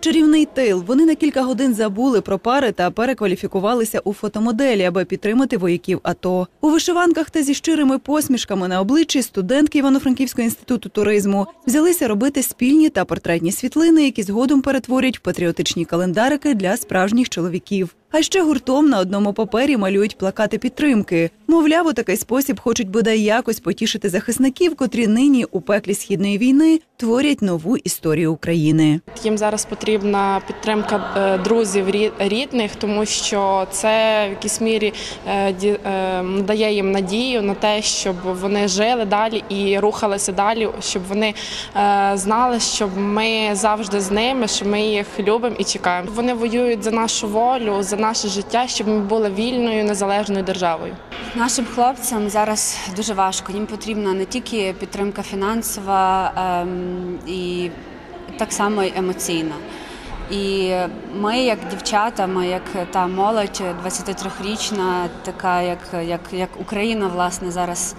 Чарівний тил. Вони на кілька годин забули про пари та перекваліфікувалися у фотомоделі, аби підтримати вояків АТО. У вишиванках та зі щирими посмішками на обличчі студентки Івано-Франківського інституту туризму взялися робити спільні та портретні світлини, які згодом перетворять в патріотичні календарики для справжніх чоловіків. А ще гуртом на одному папері малюють плакати підтримки. Мовляв, у такий спосіб хочуть бодай якось потішити захисників, котрі нині у пеклі східної війни творять нову історію України. Їм зараз потрібна підтримка е, друзів рідних, тому що це в якійсь мірі е, е, надає їм надію на те, щоб вони жили далі і рухалися далі, щоб вони знали, що ми завжди з ними, що ми їх любимо і чекаємо. Вони воюють за нашу волю, за наше життя, щоб ми були вільною незалежною державою. Нашим хлопцям зараз дуже важко. Їм потрібна не тільки підтримка фінансова ем, і так само й емоційна. І ми, як дівчата, ми як та молодь, 23-річна, така як, як, як Україна, власне, зараз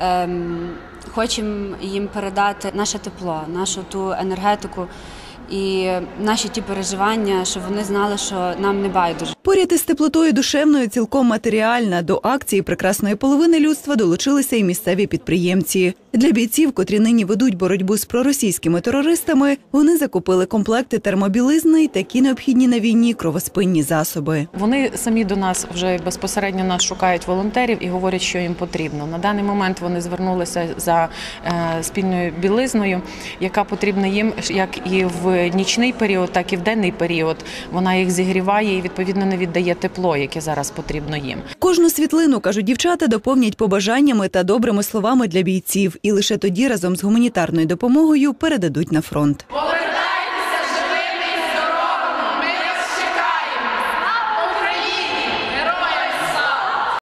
ем, хочемо їм передати наше тепло, нашу ту енергетику і наші ті переживання, щоб вони знали, що нам не байдуже. Поряд із теплотою душевною цілком матеріальна. До акції прекрасної половини людства долучилися і місцеві підприємці. Для бійців, котрі нині ведуть боротьбу з проросійськими терористами, вони закупили комплекти термобілизни й такі необхідні на війні кровоспинні засоби. Вони самі до нас вже безпосередньо нас шукають волонтерів і говорять, що їм потрібно. На даний момент вони звернулися за е, спільною білизною, яка потрібна їм як і в нічний період, так і в денний період. Вона їх зігріває і відповідно не віддає тепло, яке зараз потрібно їм. Кожну світлину, кажуть дівчата, доповнять побажаннями та добрими словами для бійців, і лише тоді разом з гуманітарною допомогою передадуть на фронт.